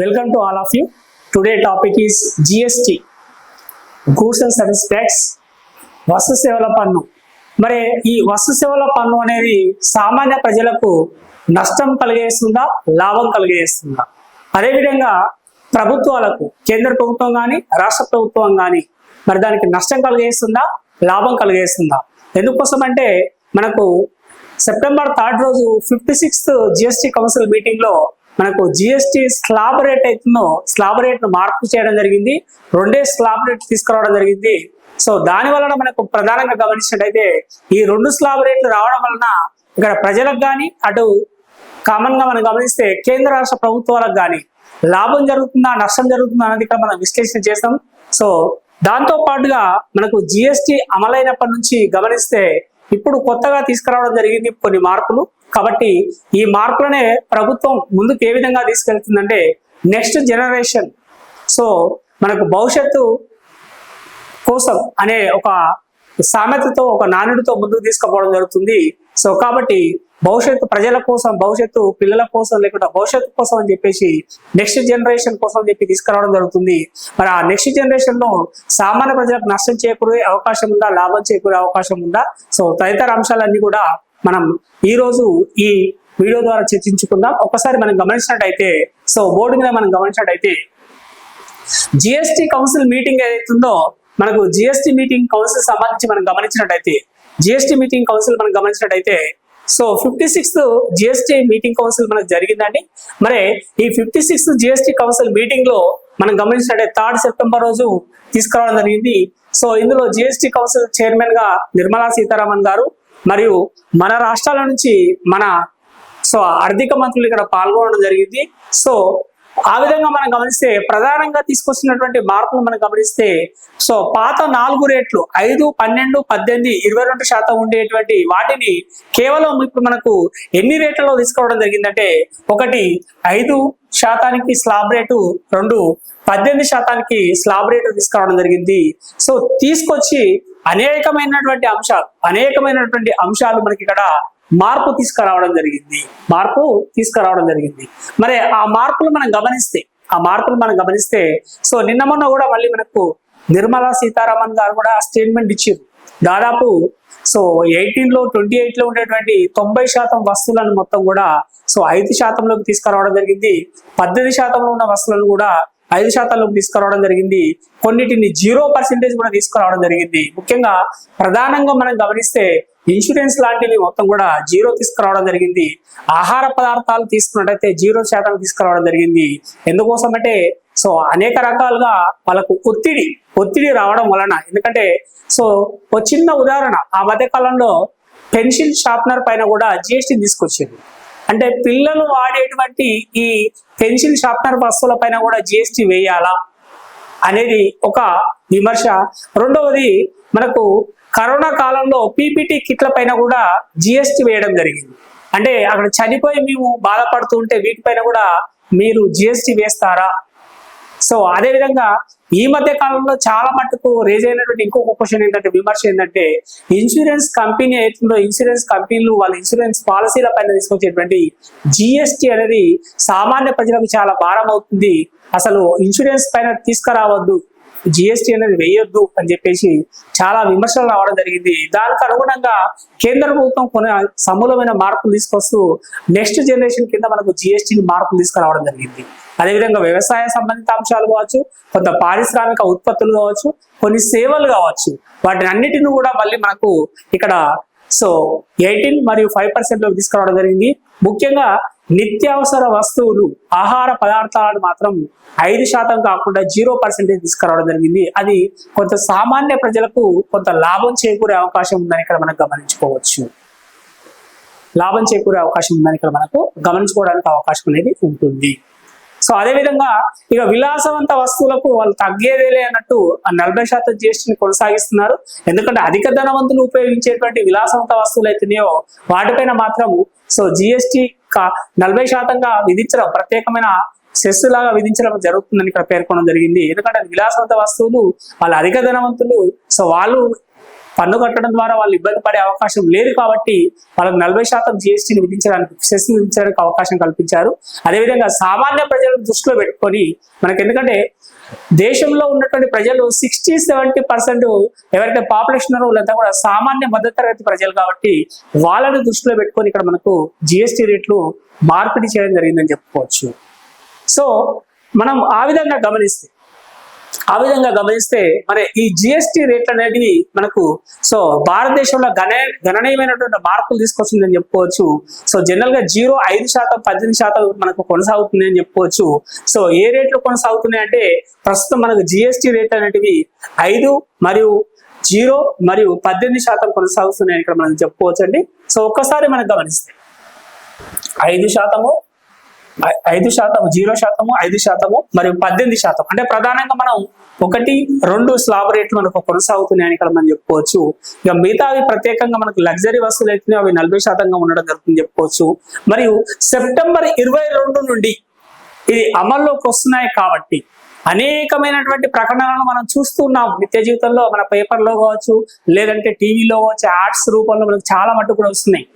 Welcome to all of you. Today topic is GST, Goods and Service Tax, వస్తు సేవల పన్ను. మరి ఈ వస్తు సేవల పన్ను అనేది సామాన్య ప్రజలకు నష్టం కలిగేస్తుందా లాభం కలిగేస్తుందా? అదేవిధంగా ప్రభుత్వాలకు కేంద్ర ప్రభుత్వం కానీ రాష్ట్ర ప్రభుత్వం కానీ మరి దానికి నష్టం కలిగేస్తుందా లాభం కలిగేస్తుందా? ఎందుకోసం అంటే మనకు సెప్టెంబర్ థర్డ్ రోజు ఫిఫ్టీ సిక్స్త్ జిఎస్టీ కౌన్సిల్ మీటింగ్లో మనకు జిఎస్టీ స్లాబ్ రేట్ అవుతుందో స్లాబ్ రేట్ మార్పు చేయడం జరిగింది. రెండే స్లాబ్ రేట్ తీసుకురావడం జరిగింది. సో దాని వలన మనకు ప్రధానంగా గమనించినట్టయితే ఈ రెండు స్లాబ్ రేట్లు రావడం వలన ఇక్కడ ప్రజలకు కానీ అటు కామన్గా మనం గమనిస్తే కేంద్ర రాష్ట్ర ప్రభుత్వాలకు కానీ లాభం జరుగుతుందా నష్టం జరుగుతుందా అనేది ఇక్కడ మనం విశ్లేషణ చేస్తాం. సో దాంతో పాటుగా మనకు జిఎస్టి అమలైనప్పటి నుంచి గమనిస్తే ఇప్పుడు కొత్తగా తీసుకురావడం జరిగింది కొన్ని మార్పులు. కాబట్టి ఈ మార్పులనే ప్రభుత్వం ముందుకు ఏ విధంగా తీసుకెళ్తుందంటే నెక్స్ట్ జనరేషన్. సో మనకు భవిష్యత్తు కోసం అనే ఒక సామెతతో ఒక నానుడితో ముందుకు తీసుకుపోవడం జరుగుతుంది. సో కాబట్టి భవిష్యత్తు ప్రజల కోసం భవిష్యత్తు పిల్లల కోసం లేకుండా భవిష్యత్తు కోసం అని చెప్పేసి నెక్స్ట్ జనరేషన్ కోసం అని చెప్పి తీసుకురావడం జరుగుతుంది. మరి ఆ నెక్స్ట్ జనరేషన్లో సామాన్య ప్రజలకు నష్టం చేకూరే అవకాశం ఉందా? లాభం చేకూరే అవకాశం ఉందా? సో తదితర అంశాలన్నీ కూడా మనం ఈ రోజు ఈ వీడియో ద్వారా చర్చించుకుందాం. ఒకసారి మనం గమనించినట్టయితే సో బోర్డు మీద మనం గమనించినట్టయితే జిఎస్టి కౌన్సిల్ మీటింగ్ ఏదైతుందో మనకు జిఎస్టి మీటింగ్ కౌన్సిల్ సంబంధించి మనం గమనించినట్టయితే జిఎస్టి మీటింగ్ కౌన్సిల్ మనం గమనించినట్టయితే so fifty sixth GST meeting council మనకు జరిగిందండి. మరి ఈ ఫిఫ్టీ సిక్స్త్ జిఎస్టి కౌన్సిల్ మీటింగ్లో మనం గమనించినట్టయితే థర్డ్ సెప్టెంబర్ రోజు తీసుకురావడం జరిగింది. సో ఇందులో జిఎస్టి కౌన్సిల్ చైర్మన్గా నిర్మలా సీతారామన్ గారు మరియు మన రాష్ట్రాల నుంచి మన సో ఆర్థిక మంత్రులు ఇక్కడ పాల్గొనడం జరిగింది. సో ఆ విధంగా మనం గమనిస్తే ప్రధానంగా తీసుకొచ్చినటువంటి మార్పులు మనం గమనిస్తే సో పాత నాలుగు రేట్లు ఐదు పన్నెండు పద్దెనిమిది ఇరవై రెండు శాతం ఉండేటువంటి వాటిని కేవలం ఇప్పుడు మనకు ఎన్ని రేట్లలో తీసుకోవడం జరిగిందంటే ఒకటి ఐదు శాతానికి స్లాబ్ రేటు రెండు పద్దెనిమిది శాతానికి స్లాబ్ రేటు తీసుకురావడం జరిగింది. సో తీసుకొచ్చి అనేకమైనటువంటి అంశాలు అనేకమైనటువంటి అంశాలు మనకి ఇక్కడ మార్పు తీసుకురావడం జరిగింది. మార్పు తీసుకురావడం జరిగింది. మరి ఆ మార్పులు మనం గమనిస్తే ఆ మార్పులు మనం గమనిస్తే సో నిన్న మొన్న కూడా మళ్ళీ మనకు నిర్మలా సీతారామన్ గారు కూడా స్టేట్మెంట్ ఇచ్చారు. దాదాపు సో ఎయిటీన్లో ట్వంటీ ఎయిట్లో ఉండేటువంటి తొంభై శాతం వస్తువులను మొత్తం కూడా సో ఐదు శాతంలోకి తీసుకురావడం జరిగింది. పద్దెనిమిది శాతంలో ఉన్న వస్తువులను కూడా ఐదు శాతంలోకి తీసుకురావడం జరిగింది. కొన్నిటిని జీరో పర్సెంటేజ్ కూడా తీసుకురావడం జరిగింది. ముఖ్యంగా ప్రధానంగా మనం గమనిస్తే ఇన్సూరెన్స్ లాంటివి మొత్తం కూడా జీరో తీసుకురావడం జరిగింది. ఆహార పదార్థాలు తీసుకున్నట్టయితే జీరో శాతం తీసుకురావడం జరిగింది. ఎందుకోసం అంటే సో అనేక రకాలుగా వాళ్ళకు ఒత్తిడి ఒత్తిడి రావడం వలన ఎందుకంటే సో ఒక చిన్న ఉదాహరణ ఆ మధ్య కాలంలో పెన్సిల్ షార్ప్నర్ పైన కూడా జిఎస్టీ తీసుకొచ్చింది అంటే పిల్లలు వాడేటువంటి ఈ పెన్సిల్ షార్ప్నర్ వస్తువుల పైన కూడా జిఎస్టి వేయాలా అనేది ఒక విమర్శ. రెండవది మనకు కరోనా కాలంలో పీపీటీ కిట్ల పైన కూడా జిఎస్టి వేయడం జరిగింది. అంటే అక్కడ చనిపోయి మేము బాధపడుతూ ఉంటే వీటిపైన కూడా మీరు జిఎస్టి వేస్తారా? సో అదే విధంగా ఈ మధ్య కాలంలో చాలా మట్టుకు రేజ్ అయినటువంటి ఇంకొక క్వశ్చన్ ఏంటంటే విమర్శ ఏంటంటే ఇన్సూరెన్స్ కంపెనీ అవుతుందో ఇన్సూరెన్స్ కంపెనీలు వాళ్ళ ఇన్సూరెన్స్ పాలసీల పైన తీసుకొచ్చేటువంటి జిఎస్టి అనేది సామాన్య ప్రజలకు చాలా భారం అవుతుంది. అసలు ఇన్సూరెన్స్ పైన తీసుకురావద్దు జిఎస్టీ అనేది వేయొద్దు అని చెప్పేసి చాలా విమర్శలు రావడం జరిగింది. దానికి అనుగుణంగా కేంద్ర ప్రభుత్వం కొన్ని సమూలమైన మార్పులు తీసుకొస్తూ నెక్స్ట్ జనరేషన్ కింద మనకు జిఎస్టీని మార్పులు తీసుకురావడం జరిగింది. అదేవిధంగా వ్యవసాయ సంబంధిత అంశాలు కావచ్చు కొంత పారిశ్రామిక ఉత్పత్తులు కావచ్చు కొన్ని సేవలు కావచ్చు వాటిని అన్నిటిని కూడా మళ్ళీ మనకు ఇక్కడ సో ఎయిటీన్ మరియు ఫైవ్ పర్సెంట్ తీసుకురావడం జరిగింది. ముఖ్యంగా నిత్యావసర వస్తువులు ఆహార పదార్థాలను మాత్రం ఐదు శాతం కాకుండా జీరో పర్సెంటేజ్ తీసుకురావడం జరిగింది. అది కొంత సామాన్య ప్రజలకు కొంత లాభం చేకూరే అవకాశం ఉందని ఇక్కడ మనం గమనించుకోవచ్చు. లాభం చేకూరే అవకాశం ఉందని ఇక్కడ మనకు గమనించుకోవడానికి అవకాశం అనేది ఉంటుంది. సో అదే విధంగా ఇక విలాసవంత వస్తువులకు వాళ్ళు తగ్గేదేలే అన్నట్టు నలభై శాతం జిఎస్టీని కొనసాగిస్తున్నారు. ఎందుకంటే అధిక ధనవంతులు ఉపయోగించేటువంటి విలాసవంత వస్తువులు అయితేనేయో వాటిపైన మాత్రం సో జిఎస్టీ నలభై శాతంగా విధించడం ప్రత్యేకమైన సెస్ లాగా విధించడం జరుగుతుందని ఇక్కడ పేర్కొనడం జరిగింది. ఎందుకంటే విలాసవంత వస్తువులు వాళ్ళు అధిక ధనవంతులు సో వాళ్ళు పన్ను కట్టడం ద్వారా వాళ్ళు ఇబ్బంది పడే అవకాశం లేదు కాబట్టి వాళ్ళకి నలభై శాతం జిఎస్టీని విధించడానికి సెస్ విధించడానికి అవకాశం కల్పించారు. అదేవిధంగా సామాన్య ప్రజలను దృష్టిలో పెట్టుకొని మనకి ఎందుకంటే దేశంలో ఉన్నటువంటి ప్రజలు సిక్స్టీ సెవెంటీ పర్సెంట్ ఎవరైతే పాపులేషన్ ఉన్నారో వాళ్ళంతా కూడా సామాన్య మధ్యతరగతి ప్రజలు కాబట్టి వాళ్ళని దృష్టిలో పెట్టుకొని ఇక్కడ మనకు జిఎస్టీ రేట్లు మార్పిడి చేయడం జరిగిందని చెప్పుకోవచ్చు. సో మనం ఆ విధంగా గమనిస్తే ఆ విధంగా గమనిస్తే మరి ఈ జిఎస్టి రేట్లు అనేటివి మనకు సో భారతదేశంలో గణ గణనీయమైనటువంటి మార్పులు తీసుకొచ్చిందని చెప్పుకోవచ్చు. సో జనరల్గా జీరో ఐదు శాతం పద్దెనిమిది శాతం మనకు కొనసాగుతుంది అని చెప్పుకోవచ్చు. సో ఏ రేట్లు కొనసాగుతున్నాయి అంటే ప్రస్తుతం మనకు జిఎస్టి రేట్ అనేటివి ఐదు మరియు జీరో మరియు పద్దెనిమిది శాతం కొనసాగుతున్నాయని ఇక్కడ మనం చెప్పుకోవచ్చు అండి సో ఒక్కసారి మనం గమనిస్తే ఐదు శాతము ఐదు శాతం జీరో శాతము ఐదు శాతము మరియు పద్దెనిమిది శాతం అంటే ప్రధానంగా మనం ఒకటి రెండు స్లాబ్ రేట్లు మనకు కొనసాగుతున్నాయని ఇక్కడ మనం చెప్పుకోవచ్చు. ఇక మిగతావి ప్రత్యేకంగా మనకు లగ్జరీ వస్తువులు అయితే అవి నలభై శాతంగా ఉండడం జరుగుతుంది చెప్పుకోవచ్చు. మరియు సెప్టెంబర్ ఇరవై రెండు నుండి ఇది అమల్లోకి వస్తున్నాయి కాబట్టి అనేకమైనటువంటి ప్రకటనలను మనం చూస్తున్నాం నిత్య జీవితంలో మన పేపర్లో కావచ్చు లేదంటే టీవీలో కావచ్చు యాడ్స్ రూపంలో మనకు చాలా మటుకు కూడా వస్తున్నాయి.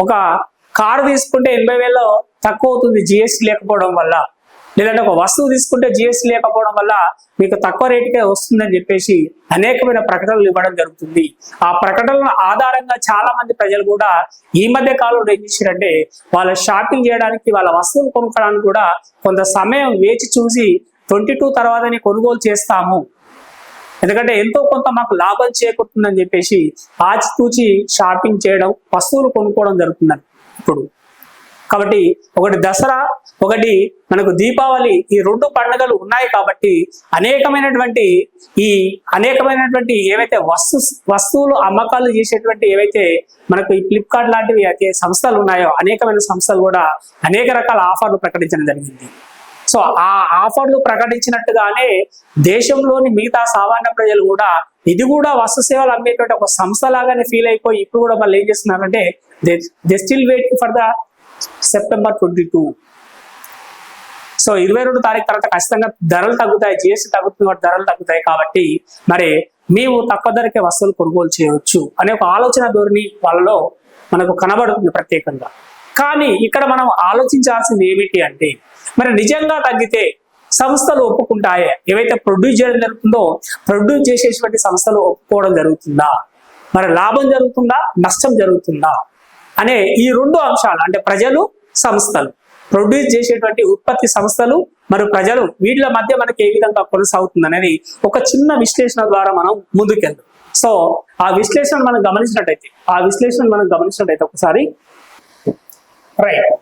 ఒక కారు తీసుకుంటే ఎనభై వేలలో తక్కువ అవుతుంది జిఎస్టీ లేకపోవడం వల్ల. లేదంటే ఒక వస్తువు తీసుకుంటే జిఎస్టీ లేకపోవడం వల్ల మీకు తక్కువ రేటుకే వస్తుందని చెప్పేసి అనేకమైన ప్రకటనలు ఇవ్వడం జరుగుతుంది. ఆ ప్రకటనల ఆధారంగా చాలా మంది ప్రజలు కూడా ఈ మధ్య కాలంలో ఏం చేశారంటే వాళ్ళ షాపింగ్ చేయడానికి వాళ్ళ వస్తువులు కొనుక్కోవడానికి కూడా కొంత సమయం వేచి చూసి ట్వంటీ టూ తర్వాతనే కొనుగోలు చేస్తాము. ఎందుకంటే ఎంతో కొంత మాకు లాభం చేకూరుతుందని చెప్పేసి ఆచితూచి షాపింగ్ చేయడం వస్తువులు కొనుక్కోవడం జరుగుతుందని ఇప్పుడు కాబట్టి ఒకటి దసరా ఒకటి మనకు దీపావళి ఈ రెండు పండుగలు ఉన్నాయి కాబట్టి అనేకమైనటువంటి ఈ అనేకమైనటువంటి ఏవైతే వస్తు వస్తువులు అమ్మకాలు చేసేటువంటి ఏవైతే మనకు ఈ ఫ్లిప్కార్ట్ లాంటివి అయితే సంస్థలు ఉన్నాయో అనేకమైన సంస్థలు కూడా అనేక రకాల ఆఫర్లు ప్రకటించడం జరిగింది. సో ఆ ఆఫర్లు ప్రకటించినట్టుగానే దేశంలోని మిగతా సామాన్య ప్రజలు కూడా ఇది కూడా వస్తు సేవలు అమ్మేటువంటి ఒక సంస్థ లాగానే ఫీల్ అయిపోయి ఇప్పుడు కూడా వాళ్ళు ఏం చేస్తున్నారంటే they still wait for the September twenty two so ఇరవై రెండు తారీఖు తర్వాత ఖచ్చితంగా ధరలు తగ్గుతాయి జిఎస్టీ తగ్గుతుంది కాబట్టి ధరలు తగ్గుతాయి కాబట్టి మరి మేము తక్కువ ధరకే వస్తువులు కొనుగోలు చేయవచ్చు అనే ఒక ఆలోచన ధోరణి వాళ్ళలో మనకు కనబడుతుంది ప్రత్యేకంగా. కానీ ఇక్కడ మనం ఆలోచించాల్సింది ఏమిటి అంటే మరి నిజంగా తగ్గితే సంస్థలు ఒప్పుకుంటాయే? ఏవైతే ప్రొడ్యూస్ చేయడం జరుగుతుందో ప్రొడ్యూస్ చేసేటువంటి సంస్థలు ఒప్పుకోవడం జరుగుతుందా? మరి లాభం జరుగుతుందా? నష్టం జరుగుతుందా? అనే ఈ రెండు అంశాలు అంటే ప్రజలు సంస్థలు. ప్రొడ్యూస్ చేసేటువంటి ఉత్పత్తి సంస్థలు మరియు ప్రజలు వీళ్ళ మధ్య మనకి ఏ విధంగా కొనసాగుతుంది అనేది ఒక చిన్న విశ్లేషణ ద్వారా మనం ముందుకెళ్దాం. సో ఆ విశ్లేషణ మనం గమనించినట్టయితే ఆ విశ్లేషణ మనం గమనించినట్టయితే ఒకసారి. రైట్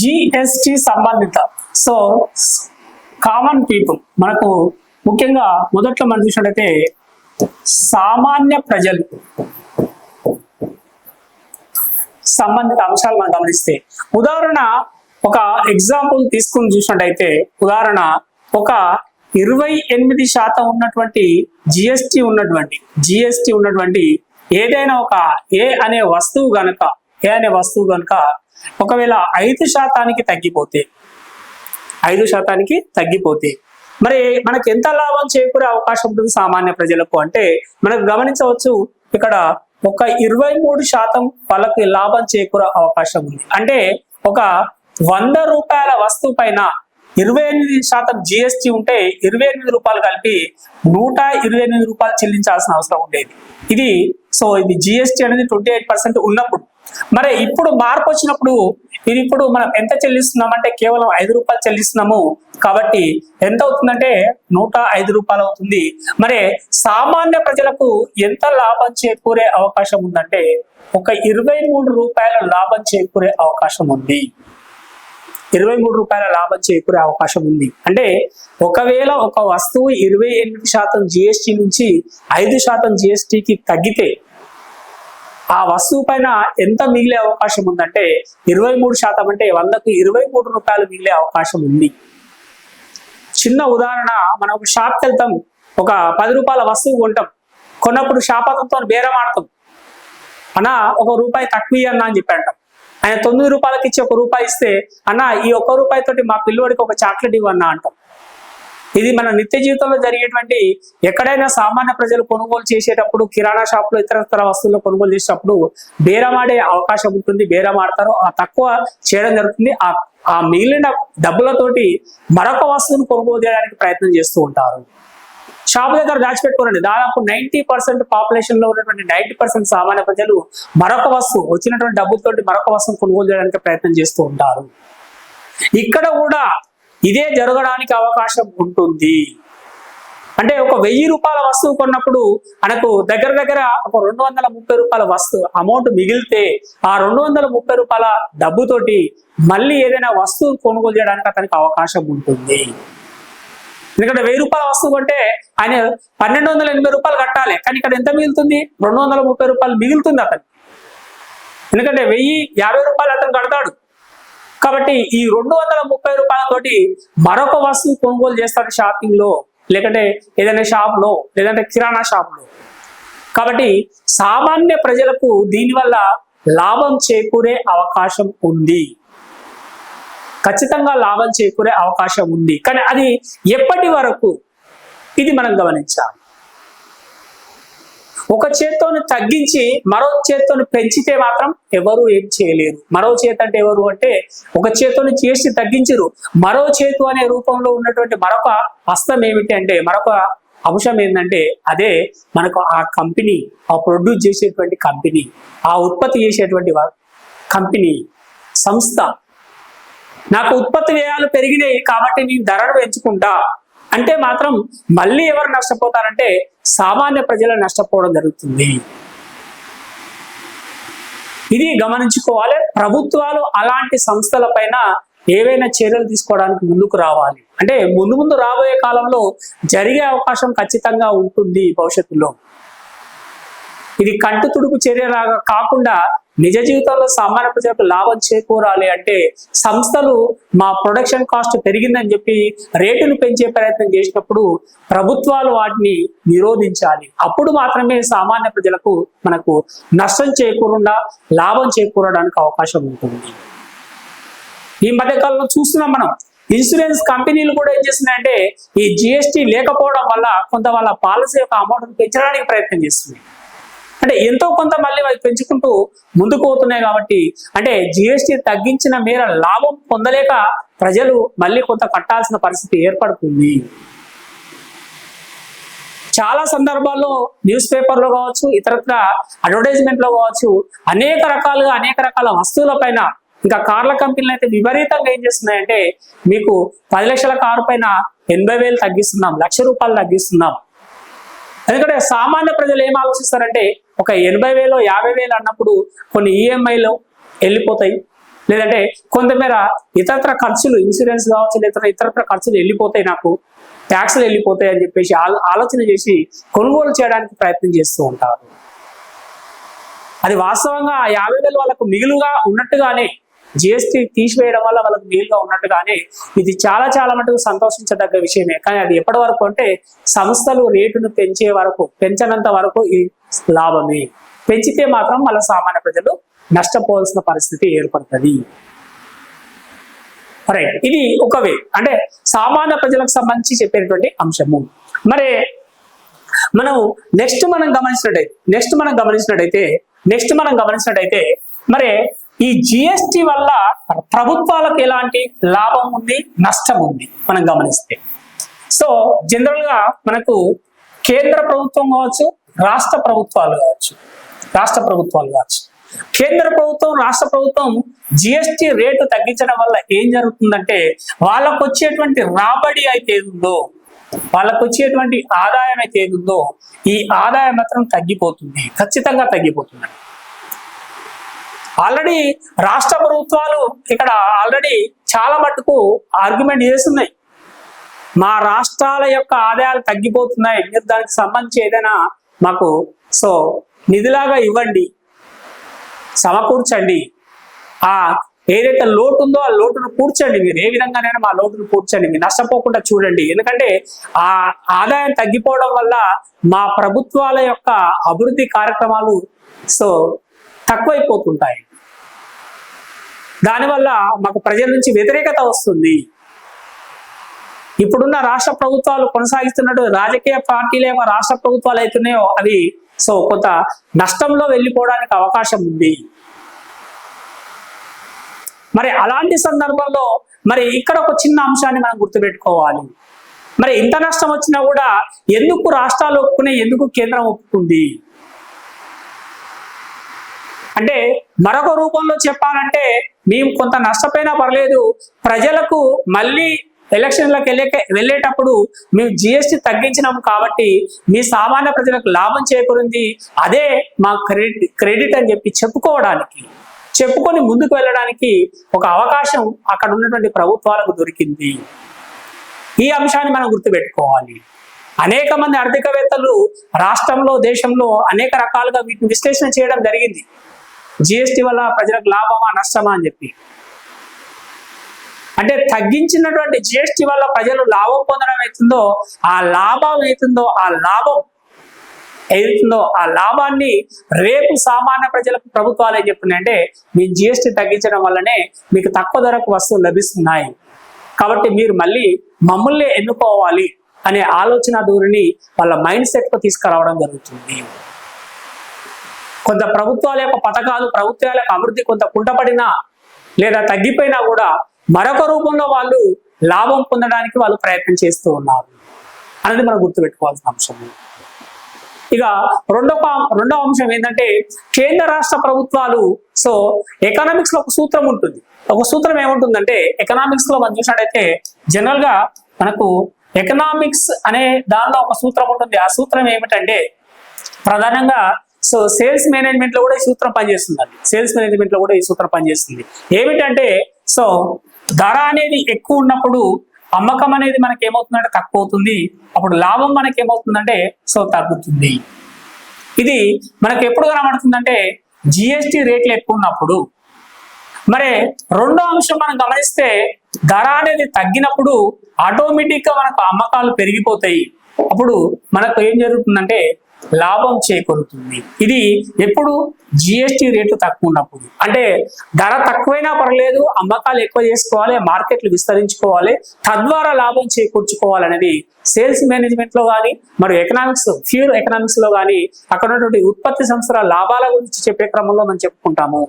జిఎస్టి సంబంధిత. సో కామన్ పీపుల్ మనకు ముఖ్యంగా మొదట్లో మనం చూసినట్టయితే సామాన్య ప్రజలు సంబంధిత అంశాలు మనం గమనిస్తే ఉదాహరణ ఒక ఎగ్జాంపుల్ తీసుకుని చూసినట్టయితే ఉదాహరణ ఒక ఇరవై ఎనిమిది శాతం ఉన్నటువంటి జిఎస్టి ఉన్నటువంటి జిఎస్టి ఉన్నటువంటి ఏదైనా ఒక ఏ అనే వస్తువు గనక ఏ అనే వస్తువు గనక ఒకవేళ ఐదు శాతానికి తగ్గిపోతే ఐదు శాతానికి తగ్గిపోతే మరి మనకి ఎంత లాభం చేకూరే అవకాశం ఉంటుంది సామాన్య ప్రజలకు అంటే మనకు గమనించవచ్చు ఇక్కడ ఒక ఇరవై మూడు శాతం వాళ్ళకి లాభం చేకూరే అవకాశం ఉంది. అంటే ఒక వంద రూపాయల వస్తువు పైన ఇరవై ఎనిమిది శాతం జిఎస్టి ఉంటే ఇరవై ఎనిమిది రూపాయలు కలిపి నూట ఇరవై ఎనిమిది రూపాయలు చెల్లించాల్సిన అవసరం ఉండేది. ఇది సో ఇది జిఎస్టి అనేది ట్వంటీ ఎయిట్ పర్సెంట్ ఉన్నప్పుడు మరి ఇప్పుడు మార్పు వచ్చినప్పుడు ఇది ఇప్పుడు మనం ఎంత చెల్లిస్తున్నాం అంటే కేవలం ఐదు రూపాయలు చెల్లిస్తున్నాము కాబట్టి ఎంత అవుతుందంటే నూట ఐదు రూపాయలు అవుతుంది. మరి సామాన్య ప్రజలకు ఎంత లాభం చేకూరే అవకాశం ఉందంటే ఒక ఇరవై మూడు రూపాయల లాభం చేకూరే అవకాశం ఉంది. ఇరవై మూడు రూపాయల లాభం చేకూరే అవకాశం ఉంది. అంటే ఒకవేళ ఒక వస్తువు ఇరవై ఎనిమిది శాతం జిఎస్టి నుంచి ఐదు శాతం జిఎస్టికి తగ్గితే ఆ వస్తువు పైన ఎంత మిగిలే అవకాశం ఉందంటే ఇరవై మూడు శాతం అంటే వందకు ఇరవై మూడు రూపాయలు మిగిలే అవకాశం ఉంది. చిన్న ఉదాహరణ మనం ఒక షాప్కి వెళ్తాం ఒక పది రూపాయల వస్తువు కొంటాం కొన్నప్పుడు షాపకంతో బేరం ఆడతాం. అన్నా ఒక రూపాయి తక్కువ అన్నా అని చెప్పి అంటాం. ఆయన తొమ్మిది రూపాయలకి ఇచ్చి ఒక రూపాయి ఇస్తే అన్నా ఈ ఒక్క రూపాయి తోటి మా పిల్లోడికి ఒక చాక్లెట్ ఇవ్వన్నా అంటాం. ఇది మన నిత్య జీవితంలో జరిగేటువంటి ఎక్కడైనా సామాన్య ప్రజలు కొనుగోలు చేసేటప్పుడు కిరాణా షాప్లో ఇతర వస్తువులు కొనుగోలు చేసేటప్పుడు బేరమాడే అవకాశం ఉంటుంది బేరమాడతారు ఆ తక్కువ చేయడం జరుగుతుంది. ఆ ఆ మిగిలిన డబ్బులతోటి మరొక వస్తువును కొనుగోలు చేయడానికి ప్రయత్నం చేస్తూ ఉంటారు. షాప్ దగ్గర దాచిపెట్టుకోరండి దాదాపు నైన్టీ పర్సెంట్ పాపులేషన్లో ఉన్నటువంటి నైన్టీ పర్సెంట్ సామాన్య ప్రజలు మరొక వస్తువు వచ్చినటువంటి డబ్బులతోటి మరొక వస్తువును కొనుగోలు చేయడానికి ప్రయత్నం చేస్తూ ఉంటారు. ఇక్కడ కూడా ఇదే జరగడానికి అవకాశం ఉంటుంది. అంటే ఒక వెయ్యి రూపాయల వస్తువు కొన్నప్పుడు మనకు దగ్గర దగ్గర ఒక రెండు వందల ముప్పై రూపాయల వస్తువు అమౌంట్ మిగిలితే ఆ రెండు వందల ముప్పై రూపాయల డబ్బుతోటి మళ్ళీ ఏదైనా వస్తువు కొనుగోలు చేయడానికి అతనికి అవకాశం ఉంటుంది. ఎందుకంటే వెయ్యి రూపాయల వస్తువు కొంటే ఆయన పన్నెండు వందల ఎనభై రూపాయలు కట్టాలి. కానీ ఇక్కడ ఎంత మిగులుతుంది? రెండు వందల ముప్పై రూపాయలు మిగులుతుంది అతను ఎందుకంటే వెయ్యి యాభై రూపాయలు అతను కడతాడు. కాబట్టి ఈ రెండు వందల ముప్పై రూపాయలతోటి మరొక వస్తువు కొనుగోలు చేస్తాడు షాపింగ్లో లేదంటే ఏదైనా షాప్లో లేదంటే కిరాణా షాప్లో. కాబట్టి సామాన్య ప్రజలకు దీనివల్ల లాభం చేకూరే అవకాశం ఉంది. ఖచ్చితంగా లాభం చేకూరే అవకాశం ఉంది. కానీ అది ఎప్పటి వరకు? ఇది మనం గమనించాలి. ఒక చేత్తోని తగ్గించి మరో చేత్తోని పెంచితే మాత్రం ఎవరు ఏం చేయలేరు. మరో చేత అంటే ఎవరు అంటే ఒక చేత్తోని చేసి తగ్గించరు మరో చేతు అనే రూపంలో ఉన్నటువంటి మరొక హస్తం ఏమిటి అంటే మరొక అంశం ఏంటంటే అదే మనకు ఆ కంపెనీ ఆ ప్రొడ్యూస్ చేసేటువంటి కంపెనీ ఆ ఉత్పత్తి చేసేటువంటి కంపెనీ సంస్థ. నాకు ఉత్పత్తి వ్యయాలు పెరిగినాయి కాబట్టి నేను ధరను పెంచుకుంటా. అంటే మాత్రం మళ్ళీ ఎవరు నష్టపోతారంటే సామాన్య ప్రజలు నష్టపోవడం జరుగుతుంది. ఇది గమనించుకోవాలి. ప్రభుత్వాలు అలాంటి సంస్థల పైన ఏవైనా చర్యలు తీసుకోవడానికి ముందుకు రావాలి. అంటే ముందు ముందు రాబోయే కాలంలో జరిగే అవకాశం ఖచ్చితంగా ఉంటుంది భవిష్యత్తులో. ఇది కంటి తుడుపు చర్యలాగా కాకుండా నిజ జీవితంలో సామాన్య ప్రజలకు లాభం చేకూరాలి అంటే సంస్థలు మా ప్రొడక్షన్ కాస్ట్ పెరిగిందని చెప్పి రేటును పెంచే ప్రయత్నం చేసినప్పుడు ప్రభుత్వాలు వాటిని నిరోధించాలి. అప్పుడు మాత్రమే సామాన్య ప్రజలకు మనకు నష్టం చేకూరకుండా లాభం చేకూరడానికి అవకాశం ఉంటుంది. ఈ మధ్య కాలంలో చూస్తున్నాం మనం ఇన్సూరెన్స్ కంపెనీలు కూడా ఏం చేస్తున్నాయంటే ఈ జిఎస్టి లేకపోవడం వల్ల కొంత వాళ్ళ పాలసీ యొక్క అమౌంట్ పెంచడానికి ప్రయత్నం చేస్తున్నాయి. అంటే ఎంతో కొంత మళ్ళీ అవి పెంచుకుంటూ ముందుకు పోతున్నాయి కాబట్టి అంటే జిఎస్టి తగ్గించిన మేర లాభం పొందలేక ప్రజలు మళ్ళీ కొంత కట్టాల్సిన పరిస్థితి ఏర్పడుతుంది. చాలా సందర్భాల్లో న్యూస్ పేపర్లో కావచ్చు ఇతరత్ర అడ్వర్టైజ్మెంట్లో కావచ్చు అనేక రకాలుగా అనేక రకాల వస్తువుల పైన ఇంకా కార్ల కంపెనీలు అయితే విపరీతంగా ఏం చేస్తున్నాయంటే మీకు పది లక్షల కారు పైన ఎనభై వేలు తగ్గిస్తున్నాం లక్ష రూపాయలు తగ్గిస్తున్నాం. ఎందుకంటే సామాన్య ప్రజలు ఏం ఆలోచిస్తారంటే ఒక ఎనభై వేలు యాభై వేలు అన్నప్పుడు కొన్ని ఈఎంఐలు వెళ్ళిపోతాయి. లేదంటే కొంతమేర ఇతరత్ర ఖర్చులు ఇన్సూరెన్స్ కావచ్చు లేదా ఇతరత్ర ఖర్చులు వెళ్ళిపోతాయి నాకు. ట్యాక్స్లు వెళ్ళిపోతాయి అని చెప్పేసి ఆలో- ఆలోచన చేసి కొనుగోలు చేయడానికి ప్రయత్నం చేస్తూ ఉంటారు. అది వాస్తవంగా యాభై వేలు వాళ్ళకు మిగులుగా ఉన్నట్టుగానే జిఎస్టి తీసివేయడం వల్ల వాళ్ళకు మేలుగా ఉన్నట్టుగానే ఇది చాలా చాలా మటుకు సంతోషించదగ్గ విషయమే. కానీ అది ఎప్పటి వరకు అంటే సంస్థలు రేటును పెంచే వరకు పెంచనంత వరకు ఇది లాభమే. పెంచితే మాత్రం మళ్ళీ సామాన్య ప్రజలు నష్టపోవాల్సిన పరిస్థితి ఏర్పడుతుంది. రైట్ ఇది ఒక వే. అంటే సామాన్య ప్రజలకు సంబంధించి చెప్పేటువంటి అంశము. మరి మనం నెక్స్ట్ మనం గమనించినట్టయితే నెక్స్ట్ మనం గమనించినట్టయితే నెక్స్ట్ మనం గమనించినట్టయితే మరి ఈ జిఎస్టి వల్ల ప్రభుత్వాలకు ఎలాంటి లాభం ఉంది నష్టం ఉంది? మనం గమనిస్తే. సో జనరల్గా మనకు కేంద్ర ప్రభుత్వం కావచ్చు రాష్ట్ర ప్రభుత్వాలు కావచ్చు రాష్ట్ర ప్రభుత్వాలు కావచ్చు. కేంద్ర ప్రభుత్వం రాష్ట్ర ప్రభుత్వం జిఎస్టి రేటు తగ్గించడం వల్ల ఏం జరుగుతుందంటే వాళ్ళకు వచ్చేటువంటి రాబడి అయితే ఉందో వాళ్ళకు వచ్చేటువంటి ఆదాయం అయితే ఉందో ఈ ఆదాయం మాత్రం తగ్గిపోతుంది. ఖచ్చితంగా తగ్గిపోతుంది. ఆల్రెడీ రాష్ట్ర ప్రభుత్వాలు ఇక్కడ ఆల్రెడీ చాలా మటుకు ఆర్గ్యుమెంట్ చేస్తున్నాయి. మా రాష్ట్రాల యొక్క ఆదాయాలు తగ్గిపోతున్నాయి. మీరు దానికి సంబంధించి ఏదైనా మాకు సో నిధిలాగా ఇవ్వండి సమకూర్చండి. ఆ ఏదైతే లోటు ఉందో ఆ లోటును కూర్చండి మీరు. ఏ విధంగానైనా మా లోటును కూర్చండి మీరు. నష్టపోకుండా చూడండి. ఎందుకంటే ఆ ఆదాయం తగ్గిపోవడం వల్ల మా ప్రభుత్వాల యొక్క అభివృద్ధి కార్యక్రమాలు సో తక్కువైపోతుంటాయి. దానివల్ల మాకు ప్రజల నుంచి వ్యతిరేకత వస్తుంది. ఇప్పుడున్న రాష్ట్ర ప్రభుత్వాలు కొనసాగిస్తున్నట్టు రాజకీయ పార్టీలు ఏమో రాష్ట్ర ప్రభుత్వాలు అవుతున్నాయో అవి సో కొంత నష్టంలో వెళ్ళిపోవడానికి అవకాశం ఉంది. మరి అలాంటి సందర్భంలో మరి ఇక్కడ ఒక చిన్న అంశాన్ని మనం గుర్తుపెట్టుకోవాలి. మరి ఇంత నష్టం వచ్చినా కూడా ఎందుకు రాష్ట్రాలు ఒప్పుకునే ఎందుకు కేంద్రం ఒప్పుకుంది? అంటే మరొక రూపంలో చెప్పాలంటే మేము కొంత నష్టపోయినా పర్లేదు ప్రజలకు మళ్ళీ ఎలక్షన్లకు వెళ్ళే వెళ్ళేటప్పుడు మేము జిఎస్టి తగ్గించినాం కాబట్టి మీ సామాన్య ప్రజలకు లాభం చేకూరింది. అదే మా క్రెడిట్ క్రెడిట్ అని చెప్పి చెప్పుకోవడానికి చెప్పుకొని ముందుకు వెళ్ళడానికి ఒక అవకాశం అక్కడ ఉన్నటువంటి ప్రభుత్వాలకు దొరికింది. ఈ అంశాన్ని మనం గుర్తుపెట్టుకోవాలి. అనేక మంది ఆర్థికవేత్తలు రాష్ట్రంలో దేశంలో అనేక రకాలుగా వీటిని విశ్లేషణ చేయడం జరిగింది. జిఎస్టి వల్ల ప్రజలకు లాభమా నష్టమా అని చెప్పి. అంటే తగ్గించినటువంటి జిఎస్టి వల్ల ప్రజలు లాభం పొందడం అవుతుందో ఆ లాభం అవుతుందో ఆ లాభం ఏదైతుందో ఆ లాభాన్ని రేపు సామాన్య ప్రజలకు ప్రభుత్వాలు ఏం చెప్తున్నాయంటే మీ జిఎస్టి తగ్గించడం వల్లనే మీకు తక్కువ ధరకు వస్తువులు లభిస్తున్నాయి. కాబట్టి మీరు మళ్ళీ మమ్మల్ని ఎన్నుకోవాలి అనే ఆలోచన దూరిని వాళ్ళ మైండ్ సెట్కు తీసుకురావడం జరుగుతుంది. కొంత ప్రభుత్వాల యొక్క పథకాలు ప్రభుత్వాల యొక్క అభివృద్ధి కొంత కుంటపడినా లేదా తగ్గిపోయినా కూడా మరొక రూపంలో వాళ్ళు లాభం పొందడానికి వాళ్ళు ప్రయత్నం చేస్తూ ఉన్నారు అనేది మనం గుర్తుపెట్టుకోవాల్సిన అంశం. ఇక రెండవ రెండవ అంశం ఏంటంటే కేంద్ర రాష్ట్ర ప్రభుత్వాలు సో ఎకనామిక్స్లో ఒక సూత్రం ఉంటుంది. ఒక సూత్రం ఏముంటుందంటే ఎకనామిక్స్లో మనం చూసినట్టయితే జనరల్గా మనకు ఎకనామిక్స్ అనే దానిలో ఒక సూత్రం ఉంటుంది. ఆ సూత్రం ఏమిటంటే ప్రధానంగా సో సేల్స్ మేనేజ్మెంట్లో కూడా ఈ సూత్రం పనిచేస్తుందండి. సేల్స్ మేనేజ్మెంట్లో కూడా ఈ సూత్రం పనిచేస్తుంది. ఏమిటంటే సో ధర అనేది ఎక్కువ ఉన్నప్పుడు అమ్మకం అనేది మనకి ఏమవుతుందంటే తక్కువ అవుతుంది అప్పుడు లాభం మనకి ఏమవుతుందంటే సో తగ్గుతుంది. ఇది మనకు ఎప్పుడు కనబడుతుందంటే జిఎస్టి రేట్లు ఎక్కువ ఉన్నప్పుడు. మరి రెండో అంశం మనం గమనిస్తే ధర అనేది తగ్గినప్పుడు ఆటోమేటిక్గా మనకు అమ్మకాలు పెరిగిపోతాయి. అప్పుడు మనకు ఏం జరుగుతుందంటే లాభం చేకూరుతుంది. ఇది ఎప్పుడు జిఎస్టి రేట్లు తక్కువ ఉన్నప్పుడు. అంటే ధర తక్కువైనా పర్లేదు అమ్మకాలు ఎక్కువ చేసుకోవాలి మార్కెట్లు విస్తరించుకోవాలి తద్వారా లాభం చేకూర్చుకోవాలనేది సేల్స్ మేనేజ్మెంట్లో కానీ మరియు ఎకనామిక్స్ ఫ్యూర్ ఎకనామిక్స్లో కానీ అక్కడ ఉన్నటువంటి ఉత్పత్తి సంస్థల లాభాల గురించి చెప్పే క్రమంలో మనం చెప్పుకుంటాము.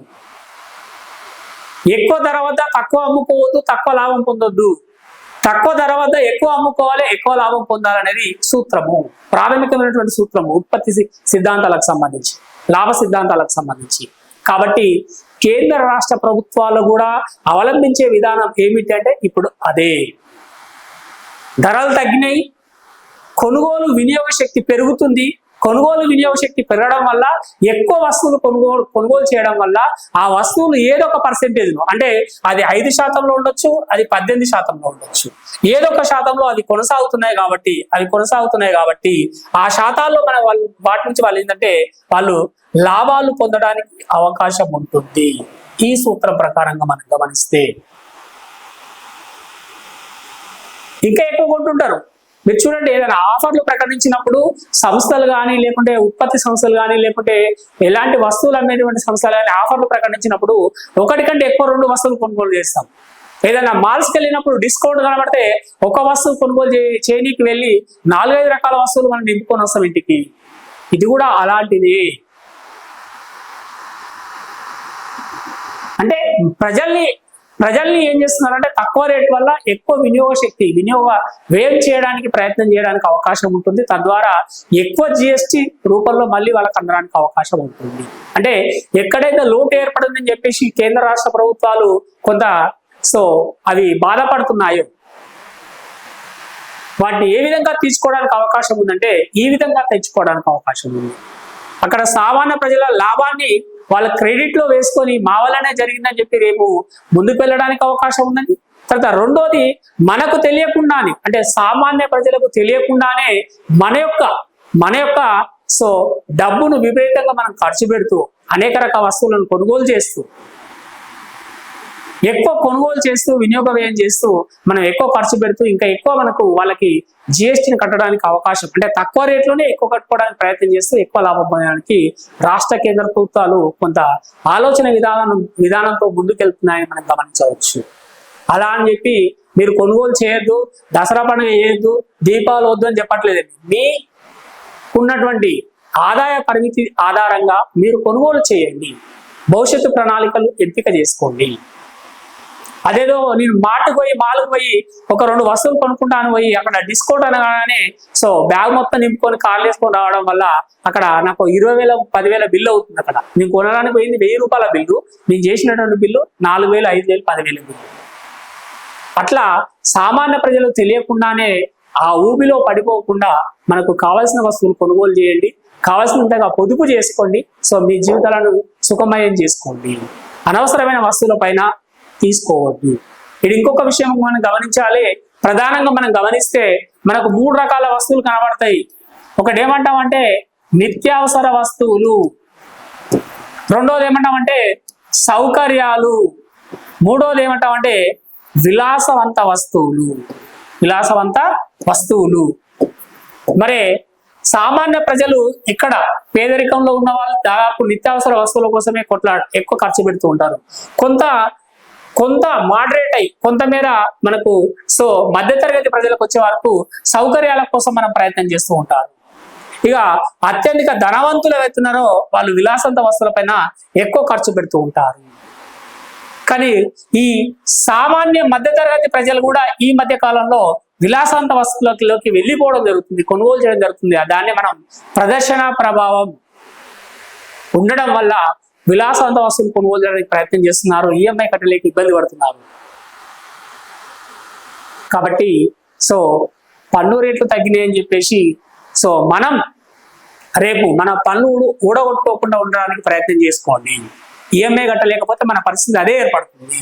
ఎక్కువ ధర వద్ద తక్కువ అమ్ముకోవద్దు తక్కువ లాభం పొందొద్దు. తక్కువ ధర వద్ద ఎక్కువ అమ్ముకోవాలి ఎక్కువ లాభం పొందాలనేది సూత్రము. ప్రాథమికమైనటువంటి సూత్రము ఉత్పత్తి సిద్ధాంతాలకు సంబంధించి లాభ సిద్ధాంతాలకు సంబంధించి. కాబట్టి కేంద్ర రాష్ట్ర ప్రభుత్వాలు కూడా అవలంబించే విధానం ఏమిటి అంటే ఇప్పుడు అదే. ధరలు తగ్గినాయి కొనుగోలు వినియోగ శక్తి పెరుగుతుంది కొనుగోలు వినియోగ శక్తి పెరగడం వల్ల ఎక్కువ వస్తువులు కొనుగోలు కొనుగోలు చేయడం వల్ల ఆ వస్తువులు ఏదో ఒక పర్సెంటేజ్ అంటే అది ఐదు శాతంలో ఉండొచ్చు అది పద్దెనిమిది శాతంలో ఉండొచ్చు. ఏదో ఒక శాతంలో అది కొనసాగుతున్నాయి కాబట్టి అవి కొనసాగుతున్నాయి కాబట్టి ఆ శాతాల్లో మన వాళ్ళు వాటి నుంచి వాళ్ళు ఏంటంటే వాళ్ళు లాభాలు పొందడానికి అవకాశం ఉంటుంది. ఈ సూత్రం ప్రకారంగా మనం గమనిస్తే. ఇంకా ఎక్కువ కొంటుంటారు. మీరు చూడండి ఏదైనా ఆఫర్లు ప్రకటించినప్పుడు సంస్థలు కానీ లేకుంటే ఉత్పత్తి సంస్థలు కానీ లేకుంటే ఎలాంటి వస్తువులు అమ్మేటువంటి సంస్థలు కానీ ఆఫర్లు ప్రకటించినప్పుడు ఒకటి కంటే ఎక్కువ రెండు వస్తువులు కొనుగోలు చేస్తాం. ఏదైనా మాల్స్కి వెళ్ళినప్పుడు డిస్కౌంట్ కనబడితే ఒక వస్తువు కొనుగోలు చేయనీకి వెళ్ళి నాలుగైదు రకాల వస్తువులు మనం నింపుకొని వస్తాం ఇంటికి. ఇది కూడా అలాంటిది. అంటే ప్రజల్ని ప్రజల్ని ఏం చేస్తున్నారంటే తక్కువ రేట్ వల్ల ఎక్కువ వినియోగ శక్తి వినియోగ వ్యయం చేయడానికి ప్రయత్నం చేయడానికి అవకాశం ఉంటుంది. తద్వారా ఎక్కువ జిఎస్టి రూపంలో మళ్ళీ వాళ్ళకి అందడానికి అవకాశం ఉంటుంది. అంటే ఎక్కడైతే లోటు ఏర్పడిందని చెప్పేసి కేంద్ర రాష్ట్ర ప్రభుత్వాలు కొంత సో అవి బాధపడుతున్నాయో వాటిని ఏ విధంగా తీసుకోవడానికి అవకాశం ఉందంటే ఈ విధంగా తెచ్చుకోవడానికి అవకాశం ఉంది. అక్కడ సామాన్య ప్రజల లాభాన్ని వాళ్ళ క్రెడిట్లో వేసుకొని మా వల్లనే జరిగిందని చెప్పి రేపు ముందుకు వెళ్ళడానికి అవకాశం ఉందండి. తర్వాత రెండోది మనకు తెలియకుండానే అంటే సామాన్య ప్రజలకు తెలియకుండానే మన యొక్క మన యొక్క సో డబ్బును విపరీతంగా మనం ఖర్చు పెడుతూ అనేక రకాల వస్తువులను కొనుగోలు చేస్తూ ఎక్కువ కొనుగోలు చేస్తూ వినియోగ వ్యయం చేస్తూ మనం ఎక్కువ ఖర్చు పెడుతూ ఇంకా ఎక్కువ మనకు వాళ్ళకి జిఎస్టీని కట్టడానికి అవకాశం అంటే తక్కువ రేట్లోనే ఎక్కువ కట్టుకోవడానికి ప్రయత్నం చేస్తూ ఎక్కువ లాభం పొందడానికి రాష్ట్ర కేంద్ర ప్రభుత్వాలు కొంత ఆలోచన విధానం విధానంతో ముందుకెళ్తున్నాయని మనం గమనించవచ్చు. అలా అని చెప్పి మీరు కొనుగోలు చేయొద్దు దసరా పండుగ చేయొద్దు దీపావళి వద్దు అని చెప్పట్లేదండి మీ ఉన్నటువంటి ఆదాయ పరిమితి ఆధారంగా మీరు కొనుగోలు చేయండి. భవిష్యత్తు ప్రణాళికలు ఎంపిక చేసుకోండి. అదేదో నేను మాటకు పోయి మాలకు పోయి ఒక రెండు వస్తువులు కొనుక్కుంటాను పోయి అక్కడ డిస్కౌంట్ అనగానే సో బ్యాగ్ మొత్తం నింపుకొని కార్లు వేసుకొని రావడం వల్ల అక్కడ నాకు ఇరవై వేల పదివేల బిల్లు అవుతుంది అక్కడ. నేను కొనడానికి పోయింది వెయ్యి రూపాయల బిల్లు నేను చేసినటువంటి బిల్లు నాలుగు వేలు ఐదు వేలు పదివేల బిల్లు. అట్లా సామాన్య ప్రజలు తెలియకుండానే ఆ ఊబిలో పడిపోకుండా మనకు కావాల్సిన వస్తువులు కొనుగోలు చేయండి కావాల్సినంతగా పొదుపు చేసుకోండి సో మీ జీవితాలను సుఖమయం చేసుకోండి. అనవసరమైన వస్తువుల పైన తీసుకోవద్దు. ఇది ఇంకొక విషయం మనం గమనించాలి. ప్రధానంగా మనం గమనిస్తే మనకు మూడు రకాల వస్తువులు కనబడతాయి. ఒకటి ఏమంటామంటే నిత్యావసర వస్తువులు. రెండోది ఏమంటామంటే సౌకర్యాలు. మూడోది ఏమంటామంటే విలాసవంత వస్తువులు. విలాసవంత వస్తువులు. మరి సామాన్య ప్రజలు ఇక్కడ పేదరికంలో ఉన్న వాళ్ళు దాదాపు నిత్యావసర వస్తువుల కోసమే కొట్లా ఎక్కువ ఖర్చు పెడుతూ ఉంటారు. కొంత కొంత మోడరేట్ అయి కొంతమేర మనకు సో మధ్యతరగతి ప్రజలకు వచ్చే వరకు సౌకర్యాల కోసం మనం ప్రయత్నం చేస్తూ ఉంటారు. ఇక అత్యధిక ధనవంతులు ఎవరైతున్నారో వాళ్ళు విలాసంత వస్తువులపైన ఎక్కువ ఖర్చు పెడుతూ ఉంటారు. కానీ ఈ సామాన్య మధ్యతరగతి ప్రజలు కూడా ఈ మధ్య కాలంలో విలాసాంత వస్తువులలోకి వెళ్ళిపోవడం జరుగుతుంది కొనుగోలు చేయడం జరుగుతుంది. దాన్ని మనం ప్రదర్శన ప్రభావం ఉండడం వల్ల విలాసవంత వస్తువులు కొనుగోలు చేయడానికి ప్రయత్నం చేస్తున్నారు. ఈఎంఐ కట్టలేక ఇబ్బంది పడుతున్నారు. కాబట్టి సో పన్ను రేట్లు తగ్గినాయి అని చెప్పేసి సో మనం రేపు మన పన్ను ఊడగొట్టుకోకుండా ఉండడానికి ప్రయత్నం చేసుకోండి. ఈఎంఐ కట్టలేకపోతే మన పరిస్థితి అదే ఏర్పడుతుంది.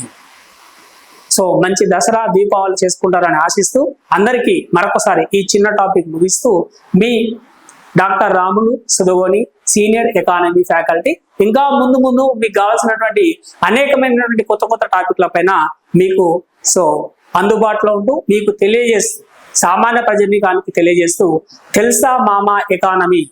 సో మంచి దసరా దీపావళి చేసుకుంటారని ఆశిస్తూ అందరికీ మరొకసారి ఈ చిన్న టాపిక్ ముగిస్తూ మీ doctor Ramulu Sudhavoni senior economy faculty. ఇంకా ముందు ముందు మీకు కావాల్సినటువంటి అనేకమైనటువంటి కొత్త కొత్త టాపిక్ల పైన మీకు సో అందుబాటులో ఉంటూ మీకు తెలియజేస్తూ సామాన్య ప్రజానీకానికి తెలియజేస్తూ తెలుసా మామా ఎకానమీ?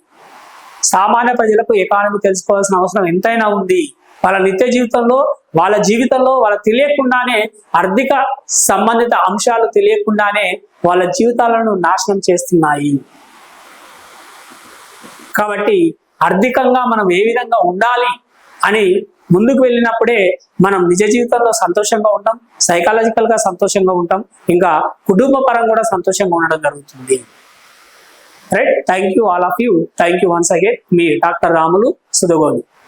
సామాన్య ప్రజలకు ఎకానమీ తెలుసుకోవాల్సిన అవసరం ఎంతైనా ఉంది. వాళ్ళ నిత్య జీవితంలో వాళ్ళ జీవితంలో వాళ్ళ తెలియకుండానే ఆర్థిక సంబంధిత అంశాలు తెలియకుండానే వాళ్ళ జీవితాలను నాశనం చేస్తున్నాయి. కాబట్టి ఆర్థికంగా మనం ఏ విధంగా ఉండాలి అని ముందుకు వెళ్ళినప్పుడే మనం నిజ జీవితంలో సంతోషంగా ఉంటాం సైకాలజికల్గా సంతోషంగా ఉంటాం ఇంకా కుటుంబ పరంగా కూడా సంతోషంగా ఉండడం జరుగుతుంది. Right thank you all of you thank you once again me doctor Ramulu Sudhagoni